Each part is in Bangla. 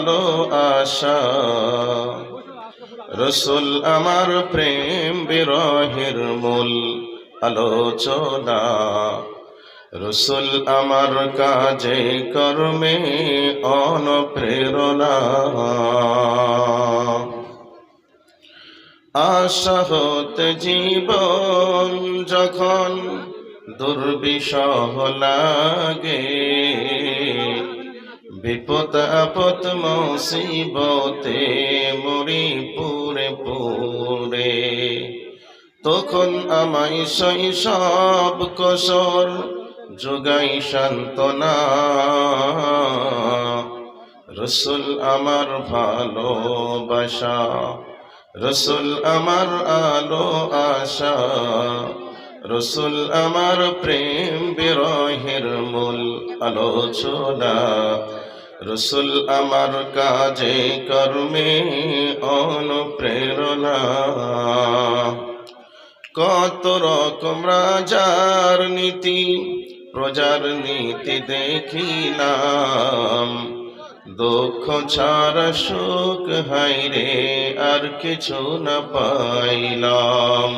আলো আশা। রসুল আমার প্রেম বিরহের মূল আলোচনা। রসুল আমার কাজে কর্মে অনুপ্রেরণা। আশা হতে জীবন যখন দুর্বিষহ লাগে। বিপদ, আপদ, মুসিবতে মরি পুরে। পুরে তখন আমায় শৈশব কসর যোগাই সান্ত্বনা। রসুল আমার ভালোবাসা, রসুল আমার আলো আশা, রসুল আমার প্রেম বিরহের মূল আলোচনা। রসুল আমার কাজে কর্মে অনুপ্রেরণা। কত রকম রাজার নীতি, প্রজার নীতি দেখিলাম। দুঃখ ছাড়া সুখ হাইরে আর কিছু না পাইলাম।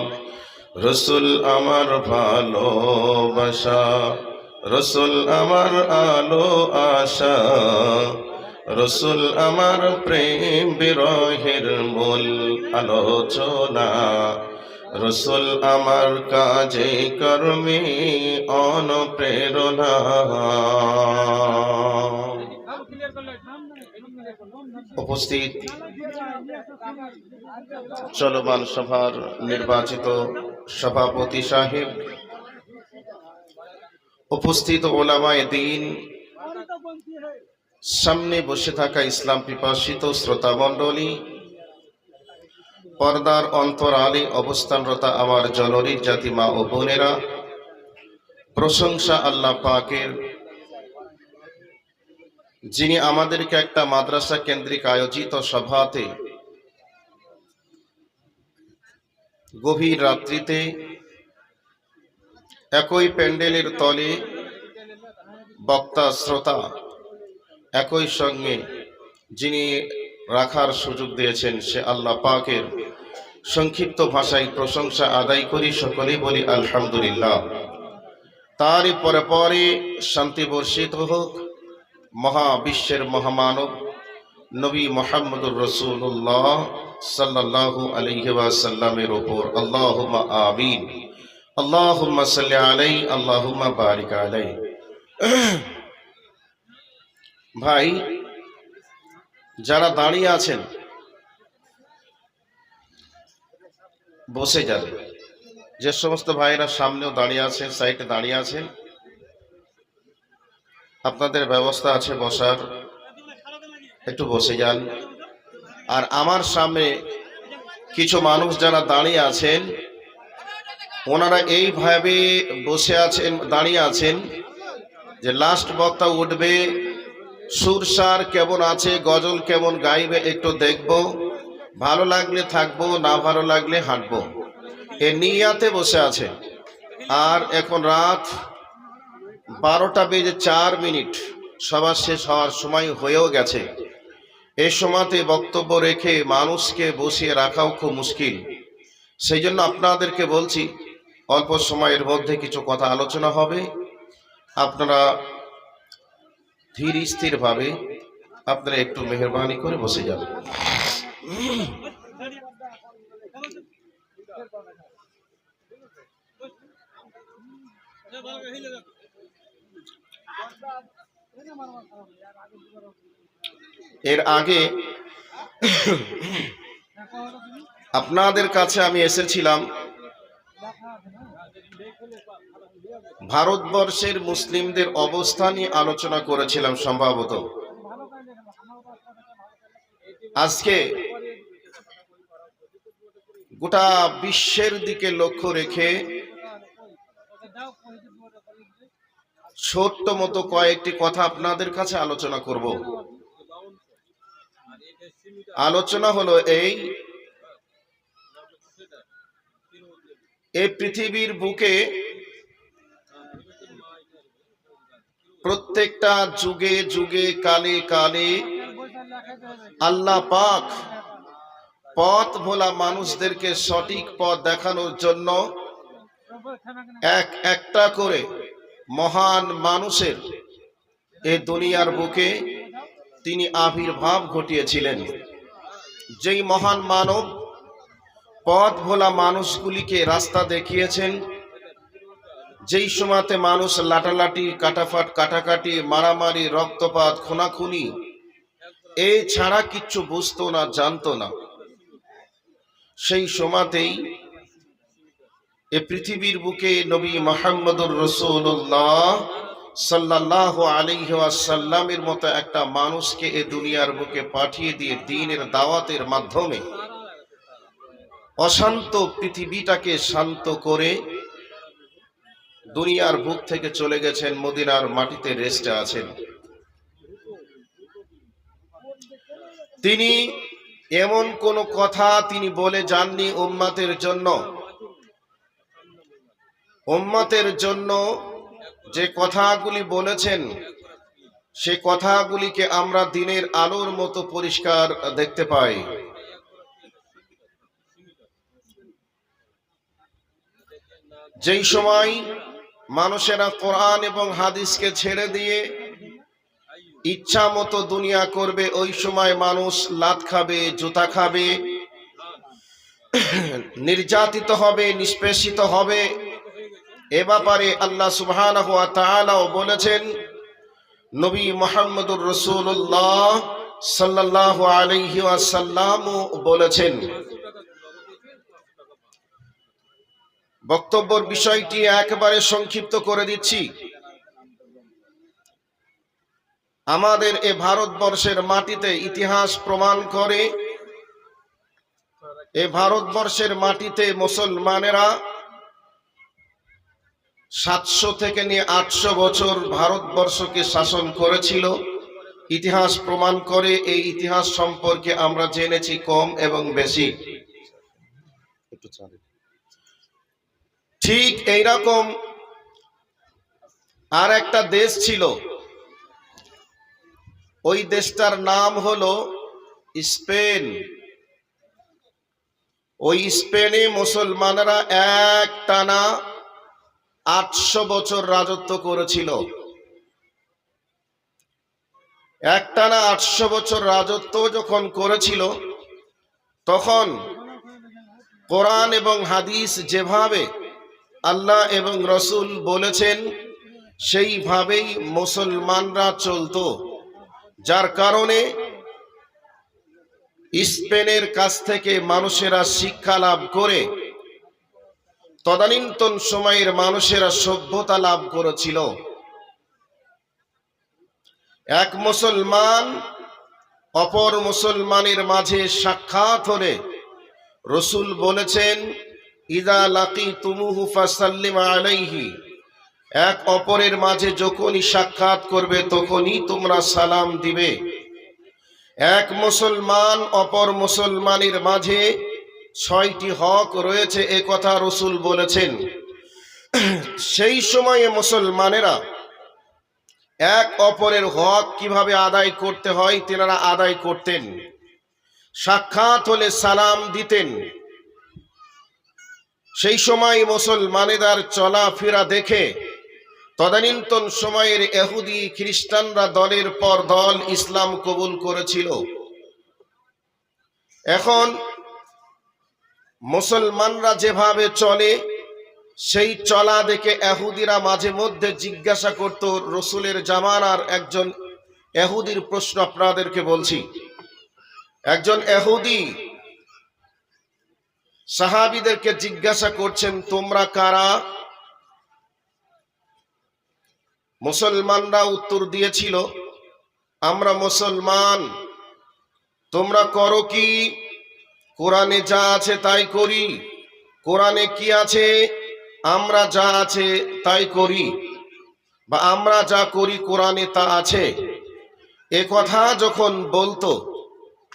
রসুল আমার ভালোবাসা রসুল আমার আলো আশা, রসুল আমার প্রেম বিরহের মূল আলোচনা, রসুল আমার কাজে কর্মে অনুপ্রেরণা। উপস্থিত চলমান সভার নির্বাচিত সভাপতি সাহেব উপস্থিত ওলামায় দিন, সামনে বসে থাকা ইসলাম পিপাসিত শ্রোতা মণ্ডলী পর্দার অন্তরালে অবস্থানরতা আমার জননীর জাতি মা ও বোনেরা, প্রশংসা আল্লাহ পাকের, যিনি আমাদেরকে একটা মাদ্রাসা কেন্দ্রিক আয়োজিত সভাতে গভীর রাত্রিতে একই প্যান্ডেলের তলে বক্তা, শ্রোতা একই সঙ্গে যিনি রাখার সুযোগ দিয়েছেন, সে আল্লাহ পাকের সংক্ষিপ্ত ভাষায় প্রশংসা আদায় করি, সকলেই বলি আলহামদুলিল্লাহ। তারই পরে পরে শান্তি বর্ষিত হোক, মহাবিশ্বের মহামানব নবী মোহাম্মদুর রসুল্লাহ সাল্লাল্লাহু আলাইহি ওয়াসাল্লামের ওপর। আল্লাহুম্মা আমিন। বারিক ভাই, যারা দাঁড়িয়ে আছেন, বসে যাবে যে সমস্ত ভাইয়েরা সামনেও দাঁড়িয়ে আছেন, সাইডে দাঁড়িয়ে আছেন, আপনাদের ব্যবস্থা আছে বসার। একটু বসে যান। আর আমার সামনে কিছু মানুষ যারা দাঁড়িয়ে আছেন ওনারা এইভাবে বসে আছেন, দাঁড়িয়ে আছেন যে লাস্ট বক্তা উঠবে। সুরসার কেমন আছে, গজল কেমন গাইবে একটু দেখব। ভালো লাগলে থাকব, না ভালো লাগলে হাঁটবো। এ নিয়াতে বসে আছে। আর এখন রাত বারোটা বেজে চার মিনিট। সবার শেষ হওয়ার সময় হয়েও গেছে। এ সময়তে বক্তব্য রেখে মানুষকে বসিয়ে রাখাও খুব মুশকিল। সেই জন্য আপনাদেরকে বলছি অল্প সময়ের মধ্যে কিছু কথা আলোচনা হবে। আপনারা ধীর স্থিরভাবে আপনারা একটু মেহরবানি করে বসে যাবেন। এর আগে আপনাদের কাছে আমি এসেছিলাম। ভারতবর্ষের মুসলিমদের অবস্থা নিয়ে আলোচনা করেছিলাম সম্ভবত। আজকে গোটা বিশ্বের দিকে লক্ষ্য রেখে ছোট্ট মতো কয়েকটি কথা আপনাদের কাছে আলোচনা করব। আলোচনা হলো এই এই পৃথিবীর বুকে প্রত্যেকটা যুগে যুগে কালে কালে আল্লাহ পাক পথ ভোলা মানুষদেরকে সঠিক পথ দেখানোর জন্য এক একটা করে মহান মানুষের এ দুনিয়ার বুকে তিনি আবির্ভাব ঘটিয়েছিলেন। যেই মহান মানব পথ ভোলা মানুষগুলিকে রাস্তা দেখিয়েছেন। যেই সময়তে মানুষ লাটালাটি, কাটাফাট, কাটাকাটি, মারামারি, রক্তপাত, খুনাখুনি, এ ছাড়া কিচ্ছু বুঝতো না, জানতো না। সেই সময়তেই এ পৃথিবীর বুকে নবী মোহাম্মদুর রসুল্লাহ সাল্লাহ আলিহাসাল্লামের মতো একটা মানুষকে এ দুনিয়ার বুকে পাঠিয়ে দিয়ে দিনের দাওয়াতের মাধ্যমে অশান্ত পৃথিবীটাকে শান্ত করে দুনিয়ার বুক থেকে চলে গেছেন, মদিনার মাটিতে রেস্টে আছেন। তিনি এমন কোন কথা তিনি বলে যাননি উম্মাতের জন্য। উম্মাতের জন্য যে কথাগুলি বলেছেন, সে কথাগুলিকে আমরা দিনের আলোর মতো পরিষ্কার দেখতে পাই। যেই সময় মানুষেরা কোরআন এবং হাদিসকে ছেড়ে দিয়ে ইচ্ছা মতো দুনিয়া করবে, ওই সময় মানুষ লাত খাবে, জুতা খাবে, নির্যাতিত হবে, নিষ্পেষিত হবে। এ ব্যাপারে আল্লাহ সুবহানাহু ওয়া তাআলাও বলেছেন, নবী মুহাম্মদুর রাসূলুল্লাহ সাল্লাল্লাহু আলাইহি ওয়াসাল্লামও বলেছেন বক্তব্যের বিষয়টি একবারে সংক্ষিপ্ত করে দিচ্ছি। আমাদের এ ভারতবর্ষের মাটিতে ইতিহাস প্রমাণ করে, এ ভারতবর্ষের মাটিতে মুসলমানেরা সাতশো থেকে নিয়ে আটশো বছর ভারতবর্ষকে শাসন করেছিল। ইতিহাস প্রমাণ করে, এই ইতিহাস সম্পর্কে আমরা জেনেছি কম এবং বেশি। ঠিক এইরকম আর একটা দেশ ছিল। ওই দেশটার নাম হলো স্পেন। ওই স্পেনে মুসলমানরা এক টানা আটশো বছর রাজত্ব করেছিল। একটানা আটশো বছর রাজত্ব যখন করেছিল, তখন কোরআন এবং হাদিস যেভাবে আল্লাহ এবং রসুল বলেছেন, সেইভাবেই মুসলমানরা চলতো। যার কারণে স্পেনের কাছ থেকে মানুষেরা শিক্ষা লাভ করে, তদানীন্তন সময়ের মানুষেরা সভ্যতা লাভ করেছিল। এক মুসলমান অপর মুসলমানের মাঝে সাক্ষাৎ হলে রসুল বলেছেন ইদা লাকি তুমুহু ফাসাল্লিম আলাইহি। এক অপরের মাঝে যখনই সাক্ষাৎ করবে, তখনই তোমরা সালাম দিবে। এক মুসলমান অপর মুসলমানের মাঝে ছয়টি হক রয়েছে, এ কথা রসুল বলেছেন। সেই সময়ে মুসলমানেরা এক অপরের হক কীভাবে আদায় করতে হয়, তেনারা আদায় করতেন। সাক্ষাৎ হলে সালাম দিতেন। সেই সময় মুসলমানেদার চলাফেরা দেখে তদানীন্তন সময়ের এহুদি খ্রিস্টানরা দলের পর দল ইসলাম কবুল করেছিল। এখন মুসলমানরা যেভাবে চলে, সেই চলা দেখে এহুদিরা মাঝে মধ্যে জিজ্ঞাসা করত, রসুলের জামানার একজন এহুদির প্রশ্ন আপনাদেরকে বলছি। একজন এহুদি সাহাবিদেরকে জিজ্ঞাসা করছেন, তোমরা কারা? মুসলমানরা উত্তর দিয়েছিল, আমরা মুসলমান। তোমরা করো কি? কোরআনে যা আছে তাই করি। কোরআনে কি আছে? আমরা যা আছে তাই করি। বা আমরা যা করি কোরআনে তা আছে। এ কথা যখন বলতো,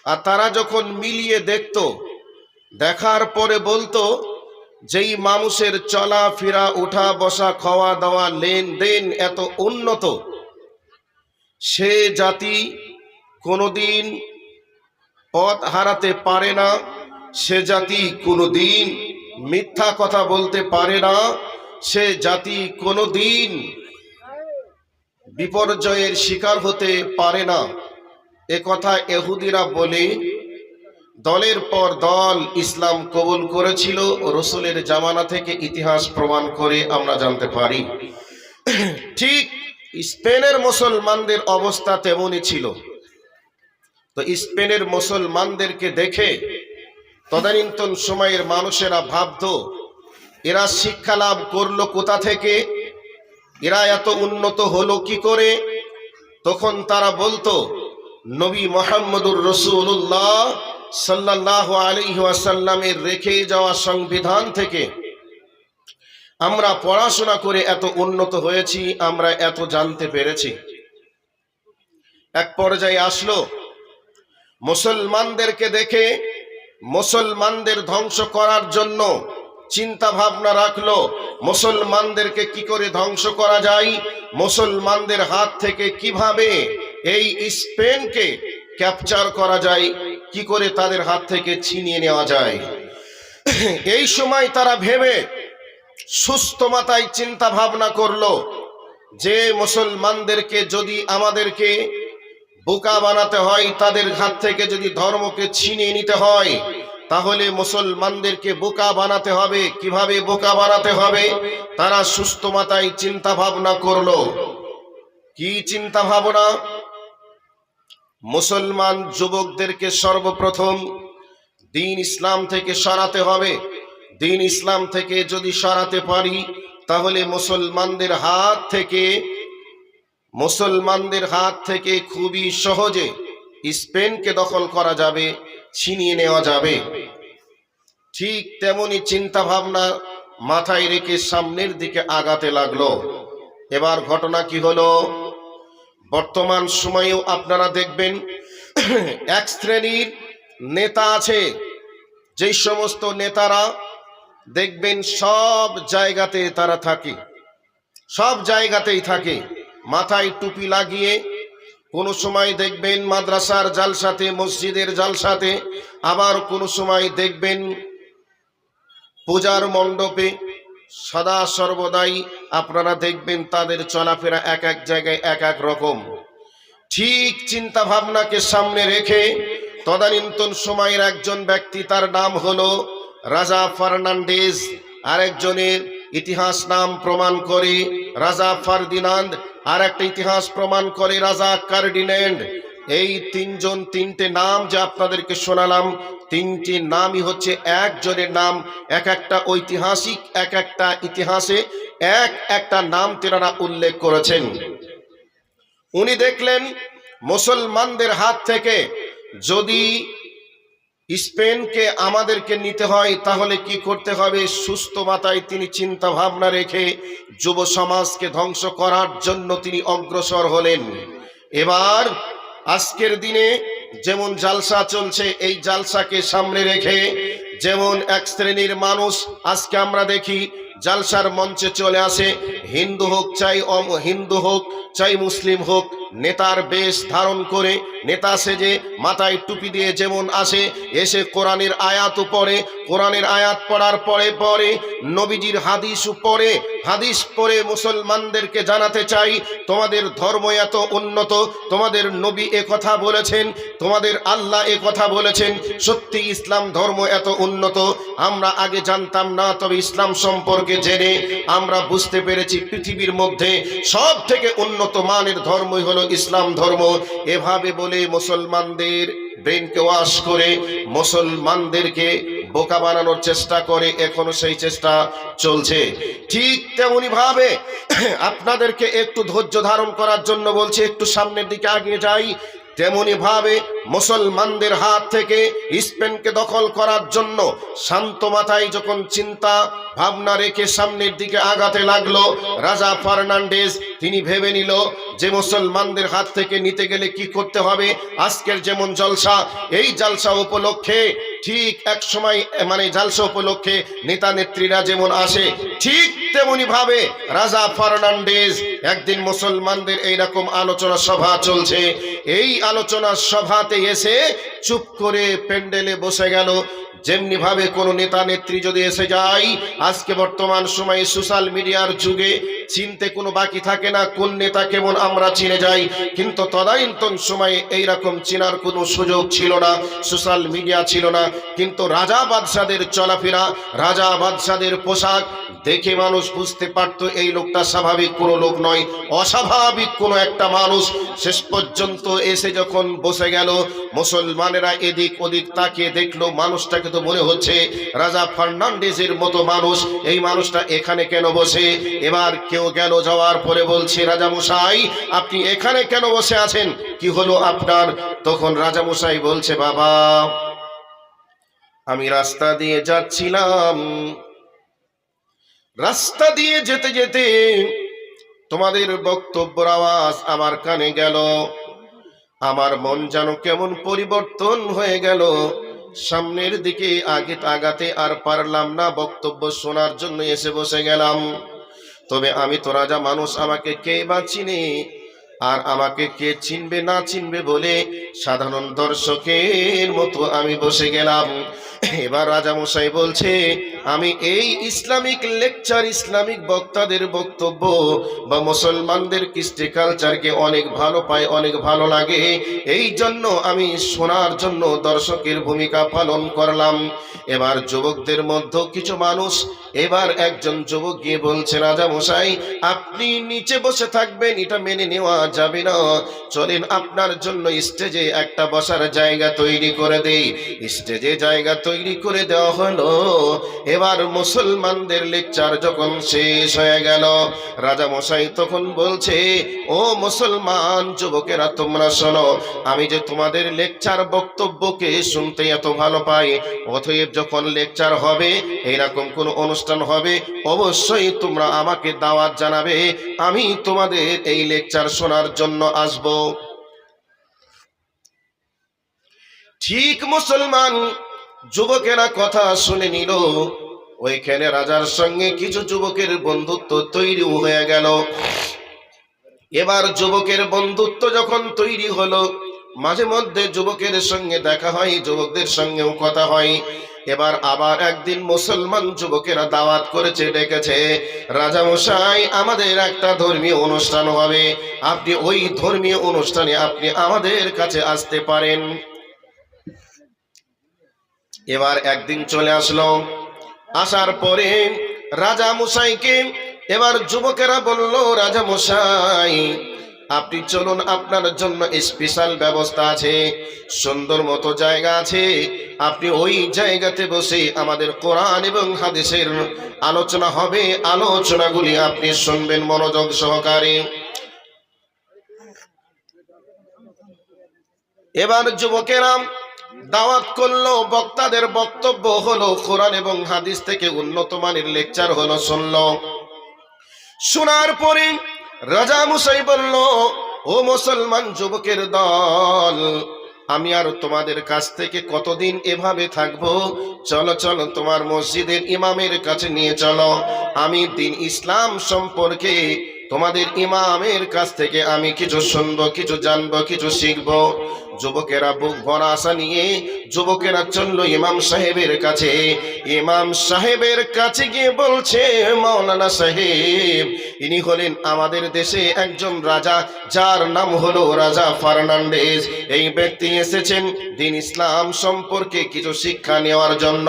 আর তারা যখন মিলিয়ে দেখতো দেখার পরে বলতো, যেই মানুষের চলাফেরা উঠা বসা খাওয়া দাওয়া লেনদেন এত উন্নত, সে জাতি কোনোদিন পথ হারাতে পারে না, সে জাতি কোনোদিন মিথ্যা কথা বলতে পারে না, সে জাতি কোনোদিন বিপর্যয়ের শিকার হতে পারে না। এ কথা এহুদিরা বলে দলের পর দল ইসলাম কবুল করেছিল রসুলের জামানা থেকে ইতিহাস প্রমাণ করে আমরা জানতে পারি। ঠিক স্পেনের মুসলমানদের অবস্থা তেমনই ছিল। তো স্পেনের মুসলমানদেরকে দেখে তদানীন্তন সময়ের মানুষেরা ভাবত, এরা শিক্ষা লাভ করল কোথা থেকে? এরা এত উন্নত হলো কি করে? তখন তারা বলতো, নবী মোহাম্মদুর রসুল্লাহ সাল্লাহ আলিহাসাল্লামের রেখে যাওয়া সংবিধান থেকে আমরা পড়াশোনা করে এত উন্নত হয়েছি, আমরা এত জানতে পেরেছি। এক পর্যায়ে আসলো, মুসলমানদেরকে দেখে মুসলমানদের ধ্বংস করার জন্য চিন্তা ভাবনা রাখল, মুসলমানদেরকে কি করে ধ্বংস করা যায়, মুসলমানদের হাত থেকে কীভাবে এই স্পেনকে ক্যাপচার করা যায়, কি করে তাদের হাত থেকে ছিনিয়ে নেওয়া যায়? এই সময় তারা ভেবে সুস্থ মাথায় চিন্তা ভাবনা করল, যে মুসলমানদেরকে যদি আমাদেরকে বোকা বানাতে হয়, তাদের হাত থেকে যদি ধর্মকে ছিনিয়ে নিতে হয়, তাহলে মুসলমানদেরকে বোকা বানাতে হবে। কীভাবে বোকা বানাতে হবে? তারা সুস্থ মাথায় চিন্তা ভাবনা করল। কি চিন্তা ভাবনা? মুসলমান যুবকদেরকে সর্বপ্রথম দিন ইসলাম থেকে সরাতে হবে। দিন ইসলাম থেকে যদি সরাতে পারি, তাহলে মুসলমানদের হাত থেকে, মুসলমানদের হাত থেকে খুবই সহজে স্পেনকে দখল করা যাবে, ছিনিয়ে নেওয়া যাবে। ঠিক তেমনি চিন্তা ভাবনা মাথায় রেখে সামনের দিকে আগাতে লাগল। এবার ঘটনা কি হলো? বর্তমান সময়েও আপনারা দেখবেন এক শ্রেণির নেতা আছে, যেই সমস্ত নেতারা দেখবেন সব জায়গাতে তারা থাকে, সব জায়গাতেই থাকে, মাথায় টুপি লাগিয়ে কোনো সময় দেখবেন মাদ্রাসার জালসাতে, মসজিদের জালসাতে, আবার কোনো সময় দেখবেন পূজার মণ্ডপে সদা সর্বদাই আপনারা দেখবেন তাদের চলাফেরা এক এক জায়গায় এক এক রকম। ঠিক চিন্তা ভাবনাকে সামনে রেখে তদানীন্তন সময়ের একজন ব্যক্তি, তার নাম হলো রাজা ফার্নান্ডেজ। আরেকজনের ইতিহাস নাম প্রমাণ করে রাজা ফার্দিনান্দ। আর একটা ইতিহাস প্রমাণ করে রাজা কার্ডিনেন্ড। এই তিনজন, তিনটে নাম যে আপনাদেরকে শোনালাম, তিনটি নামই হচ্ছে একজনের নাম, এক একটা ঐতিহাসিক, এক একটা ইতিহাসে, এক একটা নাম তেনারা উল্লেখ করেছেন। উনি দেখলেন, মুসলমানদের হাত থেকে যদি স্পেনকে আমাদেরকে নিতে হয়, তাহলে কি করতে হবে? সুস্থ মাথায় তিনি চিন্তা ভাবনা রেখে যুব সমাজকে ধ্বংস করার জন্য তিনি অগ্রসর হলেন। এবার আজকের দিনে যেমন জালসা চলছে, এই জালসাকে সামনে রেখে যেমন এক শ্রেণির মানুষ আজকে আমরা দেখি জালসার মঞ্চে চলে আসে, হিন্দু হোক চাই হিন্দু হোক চাই মুসলিম হোক নেতার বেশ ধারণ করে, নেতা সেজে মাথায় টুপি দিয়ে যেমন আসে, এসে কোরআনের আয়াত পড়ে, কোরআনের আয়াত পড়ার পরে পরে নবীজির হাদিস পড়ে হাদিস পড়ে মুসলমানদেরকে জানাতে চাই, তোমাদের ধর্ম এত উন্নত, তোমাদের নবী এ কথা বলেছেন, তোমাদের আল্লাহ এ কথা বলেছেন, সত্যি ইসলাম ধর্ম এত উন্নত, আমরা আগে জানতাম না, তবে ইসলাম সম্পর্কে জেনে আমরা বুঝতে পেরেছি পৃথিবীর মধ্যে সব থেকে উন্নত মানের ধর্মই হলো ইসলাম ধর্ম এভাবে বলে মুসলমানদের ব্রেনকে ওয়াশ করে মুসলমানদেরকে বোকা বানানোর চেষ্টা করে, এখনও সেই চেষ্টা চলছে। ঠিক তেমনি ভাবে আপনাদেরকে একটু ধৈর্য ধারণ করার জন্য বলছি, একটু সামনের দিকে আগিয়ে যাই। তেমনি ভাবে মুসলমানদের হাত থেকে স্পেনকে দখল করার জন্য শান্ত মাথায় যখন চিন্তা, ভাবনা রেখে সামনের দিকে আগাতে লাগল, রাজা ফার্নান্ডেজ, তিনি ভেবে নিল যে মুসলমানদের হাত থেকে নিতে গেলে কি করতে হবে? আজকের যেমন জলসা, এই জলসা উপলক্ষে ঠিক এক সময় মানে জালসা উপলক্ষে নেতা নেত্রীরা যেমন আসে, ঠিক তেমনি ভাবে রাজা ফার্নান্ডেজ একদিন মুসলমানদের এইরকম আলোচনা সভা চলছে। এই আলোচনা সভাতে এসে চুপ করে প্যান্ডেলে বসে গেল। যেমনি ভাবে কোনো নেতা নেত্রী যদি এসে যায়, আজকে বর্তমান সময়ে সোশ্যাল মিডিয়ার যুগে চিনতে কোনো বাকি থাকে না কোন নেতা কেমন আমরা চিনে যাই। কিন্তু তদানীন্তন সময়ে এইরকম চেনার কোনো সুযোগ ছিল না, সোশ্যাল মিডিয়া ছিল না। কিন্তু রাজা বাদশাদের চলাফেরা, রাজা বাদশাদের পোশাক দেখে মানুষ বুঝতে পারতো এই লোকটা স্বাভাবিক কোনো লোক নয়, অস্বাভাবিক কোনো একটা মানুষ। শেষ পর্যন্ত এসে যখন বসে গেল, মুসলমানেরা এদিক ওদিক তাকিয়ে দেখল, মানুষটাকে তো মনে হচ্ছে রাজা ফার্নান্ডেজের মতো মানুষ। এই মানুষটা এখানে কেন বসে? এবার কেউ গেল যাওয়ার পরে বলছে, রাজা মশাই, আপনি এখানে কেন বসে আছেন? কি হলো আপনার? তখন রাজা মশাই বলছে, বাবা আমি রাস্তা দিয়ে যাচ্ছিলাম। রাস্তা দিয়ে যেতে যেতে তোমাদের বক্তব্যর আওয়াজ আমার কানে গেল। আমার মন যেন কেমন পরিবর্তন হয়ে গেল। সামনের দিকে আগে আগাতে আর পারলাম না বক্তব্য শোনার জন্য এসে বসে গেলাম। তবে আমি তো রাজা মানুষ, আমাকে কে বা চিনে? আর আমাকে কে চিনবে না চিনবে বলে সাধারণ দর্শকের মতো আমি বসে গেলাম। এবার রাজামশাই বলছে, আমি এই ইসলামিক লেকচার, ইসলামিক বক্তাদের বক্তব্য বা মুসলমানদের কৃষ্টি কালচারকে অনেক ভালো পাই অনেক ভালো লাগে, এই জন্য আমি শোনার জন্য দর্শকের ভূমিকা পালন করলাম। এবার যুবকদের মধ্যে কিছু মানুষ, এবার একজন যুবক গিয়ে বলছে, রাজামশাই, আপনি নিচে বসে থাকবেন, এটা মেনে নেওয়া যাবে না চলেন আপনার জন্য স্টেজে একটা বসার জায়গা তৈরি করে দেই। স্টেজে জায়গা তৈরি করে দেওয়া হলো। এবার মুসলমানদের লেকচার যখন শেষ হয়ে গেল, রাজা মশাই তখন বলছে, ও মুসলমান যুবকেরা, তোমরা শোনো, আমি যে তোমাদের লেকচার বক্তব্যকে শুনতে এত ভালো পাই, অতএব যখন লেকচার হবে এরকম কোন অনুষ্ঠান হবে, অবশ্যই তোমরা আমাকে দাওয়াত জানাবে। আমি তোমাদের এই লেকচার শোনার জন্য আসব। ঠিক মুসলমান যুবকেরা কথা শুনে নিল। ওইখানে রাজার সঙ্গে কিছু যুবকের বন্ধুত্ব তৈরি হয়ে গেল। এবার যুবকের বন্ধুত্ব যখন তৈরি হলো, মাঝে মধ্যে যুবকের সঙ্গে দেখা হয়, যুবকদের সঙ্গেও কথা হয়। এবার আবার একদিন মুসলমান যুবকেরা দাওয়াত করেছে, ডেকেছে। রাজা মশাই, আমাদের একটা ধর্মীয় অনুষ্ঠান হবে। আপনি ওই ধর্মীয় অনুষ্ঠানে আপনি আমাদের কাছে আসতে পারেন। এবার একদিন চলে আসলো। আসার পরে রাজা মশাইকে এবার যুবকেরা বলল, রাজা মশাই আপনি চলুন আপনার জন্য স্পেশাল ব্যবস্থা আছে। সুন্দর মতো জায়গা আছে। আপনি ওই জায়গাতে বসে আমাদের কোরআন এবং হাদিসের আলোচনা হবে। আলোচনাগুলি আপনি শুনবেন মনোযোগ সহকারে। এবার যুবকেরা দাওয়াত করল, বক্তাদের বক্তব্য হলো, কোরআন এবং হাদিস থেকে উন্নত মানের লেকচার হলো, শুনলো। শোনার পরে রাজা মুসাই বলল, ও মুসলমান যুবকের দল, আমি আর তোমাদের কাছ থেকে কতদিন এভাবে থাকব? চলো চলো, তোমার মসজিদের ইমামের কাছে নিয়ে চলো। আমি দিন ইসলাম সম্পর্কে তোমাদের ইমামের কাছ থেকে আমি কিছু শুনব, কিছু জানব, কিছু শিখব। যুবকেরা বুক ভরা আশা নিয়ে যুবকেরা চলল ইমাম সাহেবের কাছে। ইমাম সাহেবের কাছে গিয়ে বলছে মৌলানা সাহেব, ইনি হলেন আমাদের দেশে একজন রাজা, যার নাম হলো রাজা ফার্নান্ডেজ এই ব্যক্তি এসেছেন দিন ইসলাম সম্পর্কে কিছু শিক্ষা নেওয়ার জন্য।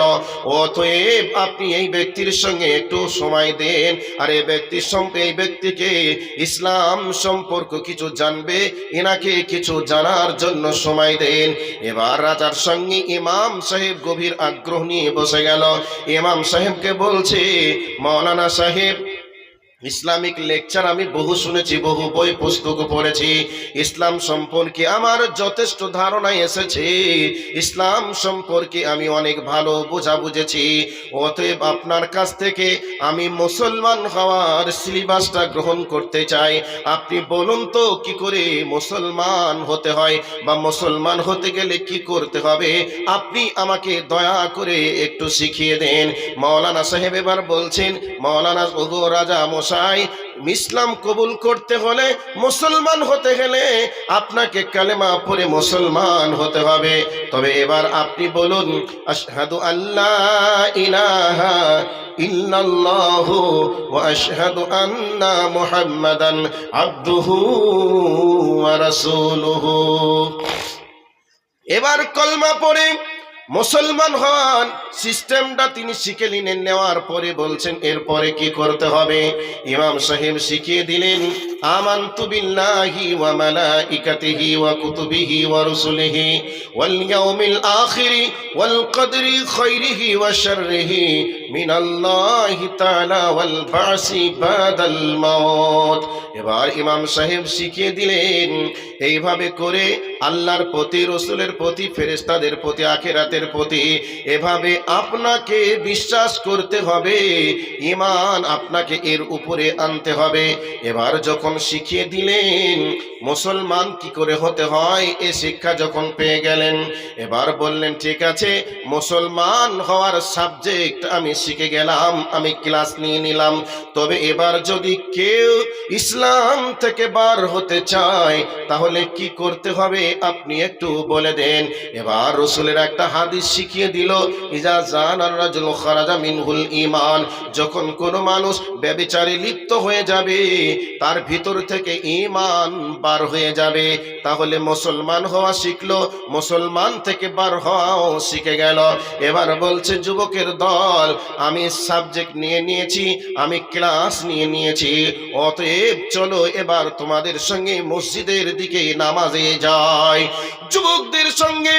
অতএব আপনি এই ব্যক্তির সঙ্গে একটু সময় দেন। আর এই ব্যক্তির সঙ্গে এই ব্যক্তিকে ইসলাম সম্পর্ক কিছু জানবে এনাকে কিছু জানার জন্য সময় দেন। এবার রাজার সঙ্গে ইমাম সাহেব গভীর আগ্রহ নিয়ে বসে গেল। ইমাম সাহেবকে বলছে, মৌলানা সাহেব ইসলামিক লেকচার আমি বহু শুনেছি, বহু বই, পুস্তক পড়েছি। ইসলাম সম্পর্কে আমার যথেষ্ট ধারণা এসেছে। ইসলাম সম্পর্কে আমি অনেক ভালো বোঝা বুঝেছি। অতএব আপনার কাছ থেকে আমি মুসলমান হওয়ার সিলেবাসটা গ্রহণ করতে চাই। আপনি বলুন তো, কি করে মুসলমান হতে হয় বা মুসলমান হতে গেলে কি করতে হবে? আপনি আমাকে দয়া করে একটু শিখিয়ে দেন। মাওলানা সাহেব এবার বলছেন, মাওলানা ওগো রাজা মশাই ইসলাম কবুল করতে হলে মুসলমান হতে গেলে আপনাকে কালেমা পড়ে মুসলমান হতে হবে। তবে এবার আপনি বলুন, আশহাদু আল্লাহ ইলাহা ইল্লাল্লাহু ওয়া আশহাদু আন্না মুহাম্মাদান আবদুহু ওয়া রাসূলুহু। এবার কলমা পড়ে মুসলমান হন, সিস্টেমটা তিনি শিখে নিলেন, নেওয়ার পরে বলছেন, এরপরে কি করতে হবে? ইমাম সাহেব শিখিয়ে দিলেন ওয়া রুসুলিহি ওয়াল ইয়াউমিল আখিরি ওয়াল কদরি খাইরিহি ওয়া শাররিহি মিনাল্লাহি তাআলা ওয়াল বাসি বাদাল মাউত। এবার ইমাম সাহেব শিখিয়ে দিলেন, এইভাবে করে আল্লাহর প্রতি, রসুলের প্রতি ফেরেস্তাদের প্রতি, আখেরাতের প্রতি এভাবে আপনাকে বিশ্বাস করতে হবে ইমান আপনাকে এর উপরে আনতে হবে। এবার যখন শিখিয়ে দিলেন, মুসলমান কি করে হতে হয়, এ শিক্ষা যখন পেয়ে গেলেন, এবার বললেন, ঠিক আছে, মুসলমান হওয়ার সাবজেক্ট আমি শিখে গেলাম, আমি ক্লাস নিয়ে নিলাম। তবে এবার যদি কেউ ইসলাম থেকে বার হতে চায়, তাহলে কি করতে হবে, আপনি একটু বলে দেন। এবার রসুলের একটা হাদিস শিখিয়ে দিল, ইজা জান রাজুল ইমান যখন কোনো মানুষ ব্যবিচারে লিপ্ত হয়ে যাবে, তার ভিতর থেকে ইমান বার হয়ে যাবে। তাহলে মুসলমান হওয়া শিখলো, মুসলমান থেকে বার হওয়াও শিখে গেল। এবার বলছে, যুবকের দল, আমি সাবজেক্ট নিয়ে নিয়েছি, আমি ক্লাস নিয়ে নিয়েছি। অতএব চলো এবার তোমাদের সঙ্গে মসজিদের দিকে নামাজে যাই। যুবকদের সঙ্গে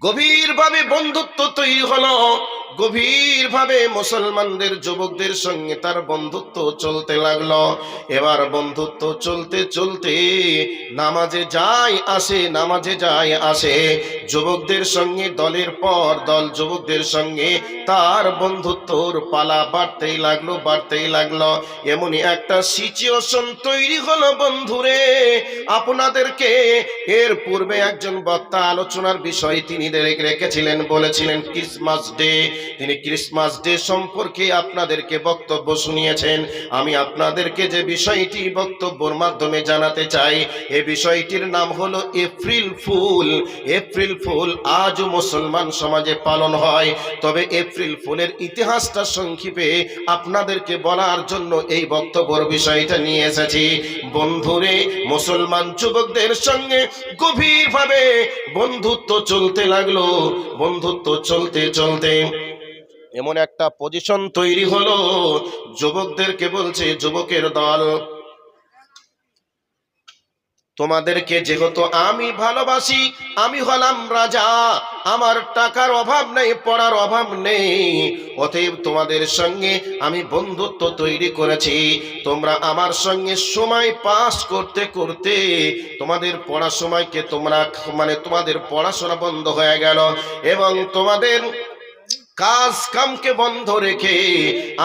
গভীরভাবে বন্ধুত্ব তৈরি হলো। গভীরভাবে মুসলমানদের যুবকদের সঙ্গে তার বন্ধুত্ব চলতে লাগল। এবার বন্ধুত্ব চলতে চলতে নামাজে যায় আসে, নামাজে যায় আসে। যুবকদের সঙ্গে দলের পর দল যুবকদের সঙ্গে তার বন্ধুত্বর পালা বাড়তেই লাগল বাড়তেই লাগল। এমনই একটা সিচুয়েশন তৈরি হলো বন্ধুরে। আপনাদেরকে এর পূর্বে একজন বক্তা আলোচনার বিষয় তিনি রেখেছিলেন, বলেছিলেন ক্রিসমাস ডে তিনি ক্রিসমাস ডে সম্পর্কে আপনাদেরকে বক্তব্য শুনিয়েছেন। আমি আপনাদেরকে যে বিষয়টি বক্তব্যর মাধ্যমে জানাতে চাই, এ বিষয়টির নাম হলো এপ্রিল ফুল। এপ্রিল ফুল আজও মুসলমান সমাজে পালন হয়। তবে এপ্রিল ফুলের ইতিহাসটা সংক্ষেপে আপনাদেরকে বলার জন্য এই বক্তব্যের বিষয়টা নিয়ে এসেছি। বন্ধুরে, মুসলমান যুবকদের সঙ্গে গভীরভাবে বন্ধুত্ব চলতে লাগল। বন্ধুত্ব চলতে চলতে এমন একটা পজিশন তৈরি হলো, যুবকদেরকে বলছে, যুবকের দল, তোমাদেরকে যেহেতু আমি ভালোবাসি, আমি হলাম রাজা, আমার টাকার অভাব নেই, পড়ার অভাব নেই, অতএব তোমাদের সঙ্গে আমি বন্ধুত্ব তৈরি করেছি। তোমরা আমার সঙ্গে সময় পাস করতে করতে তোমাদের পড়া সময়কে তোমরা মানে তোমাদের পড়াশোনা বন্ধ হয়ে গেল এবং তোমাদের কাজ কামকে বন্ধ রেখে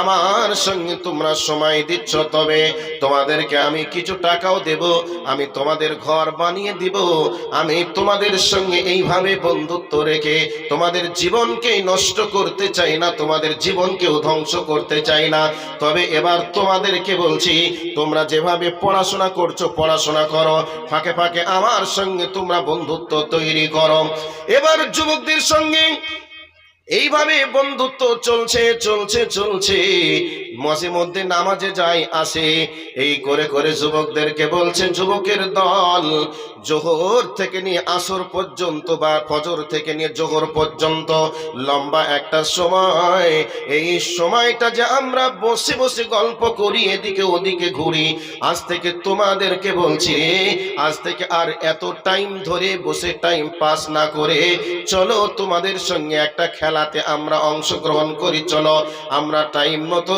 আমার সঙ্গে তোমরা সময় দিচ্ছ, তবে তোমাদেরকে আমি কিছু টাকাও দেব, আমি তোমাদের ঘর বানিয়ে দিব, আমি তোমাদের সঙ্গে এইভাবে বন্ধুত্ব রেখে তোমাদের জীবনকে নষ্ট করতে চাই না, তোমাদের জীবনকেও ধ্বংস করতে চাই না। তবে এবার তোমাদেরকে বলছি, তোমরা যেভাবে পড়াশোনা করছ, পড়াশোনা করো, ফাঁকে ফাঁকে আমার সঙ্গে তোমরা বন্ধুত্ব তৈরি করো। এবার যুবকদের সঙ্গে এইভাবে বন্ধুত্ব চলছে চলছে চলছে। মাঝে মধ্যে নামাজে যাই আসে, এই করে করে যুবকদেরকে বলছে, যুবকের দল জোহর থেকে নিয়ে আসর পর্যন্ত বা ফজর থেকে নিয়ে জোহর পর্যন্ত লম্বা একটা সময়। এই সময়টা যে আমরা বসে বসে গল্প করি, এদিকে ওদিকে ঘুরি, আজ থেকে তোমাদেরকে বলছি আজ থেকে আর এত টাইম ধরে বসে টাইম পাস না করে চলো তোমাদের সঙ্গে একটা খেলাতে আমরা অংশগ্রহণ করি, চলো আমরা টাইম মতো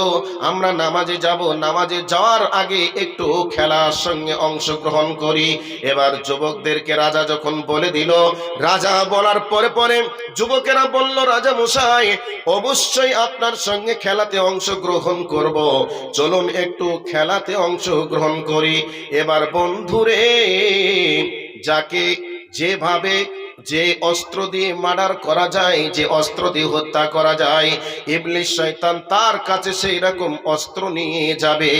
আমরা নামাজে যাব। নামাজে যাওয়ার আগে একটু খেলার সঙ্গে অংশগ্রহণ করি। এবার যুবকদেরকে রাজা যখন বলে দিল, রাজা বলার পরে পরে যুবকেরা বলল, রাজা মশাই, অবশ্যই আপনার সঙ্গে খেলাতে অংশগ্রহণ করব। চলুন একটু খেলাতে অংশগ্রহণ করি। এবার বন্ধুরে, যাকে যেভাবে যে অস্ত্র দিয়ে মার্ডার করা যায়, যে অস্ত্র দিয়ে হত্যা করা যায়, ইবলিশ শয়তান তার কাছে সেই রকম অস্ত্র নিয়ে যাবে।